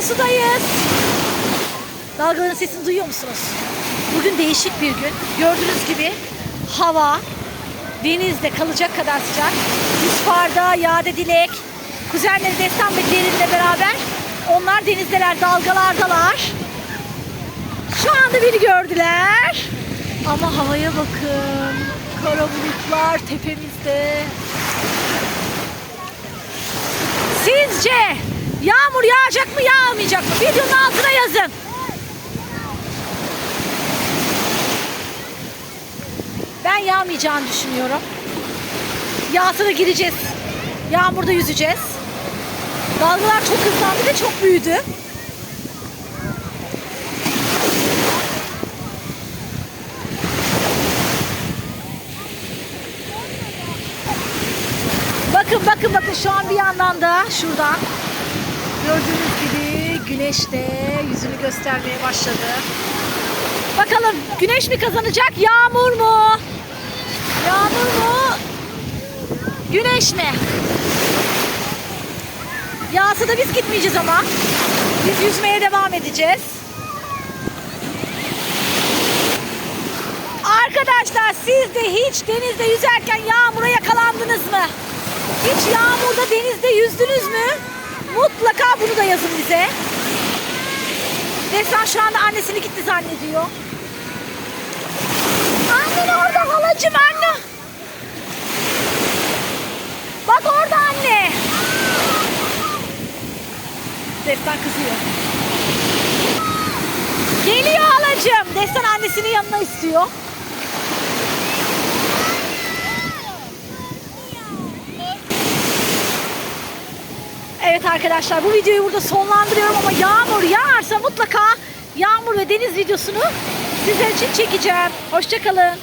Akarsu'dayız. Dalgaların sesini duyuyor musunuz? Bugün değişik bir gün. Gördüğünüz gibi hava denizde kalacak kadar sıcak. Yusfar'da, Yade Dilek, kuzenleri Destan ve Derin'le beraber onlar denizdeler, dalgalardalar. Şu anda beni gördüler. Ama havaya bakın. Kara bulutlar tepemizde. Sizce mı yağmayacak mı? Videonun altına yazın. Ben yağmayacağını düşünüyorum. Yağsa da gireceğiz. Yağmurda yüzeceğiz. Dalgalar çok hızlandı ve çok büyüdü. Bakın bakın bakın şu an bir yandan da şuradan gördüğünüz gibi güneş de yüzünü göstermeye başladı. Bakalım güneş mi kazanacak yağmur mu? Yağmur mu? Güneş mi? Yağsa da biz gitmeyeceğiz ama. Biz yüzmeye devam edeceğiz. Arkadaşlar siz de hiç denizde yüzerken yağmura yakalandınız mı? Hiç yağmurda denizde yüzdünüz mü? Mutlaka bunu da yazın bize. Destan şu anda annesini gitti zannediyor. Annen orada halacım anne. Bak orada anne. Destan kızıyor. Geliyor halacım. Destan annesinin yanına istiyor. Evet arkadaşlar bu videoyu burada sonlandırıyorum ama yağarsa mutlaka yağmur ve deniz videosunu sizler için çekeceğim. Hoşçakalın.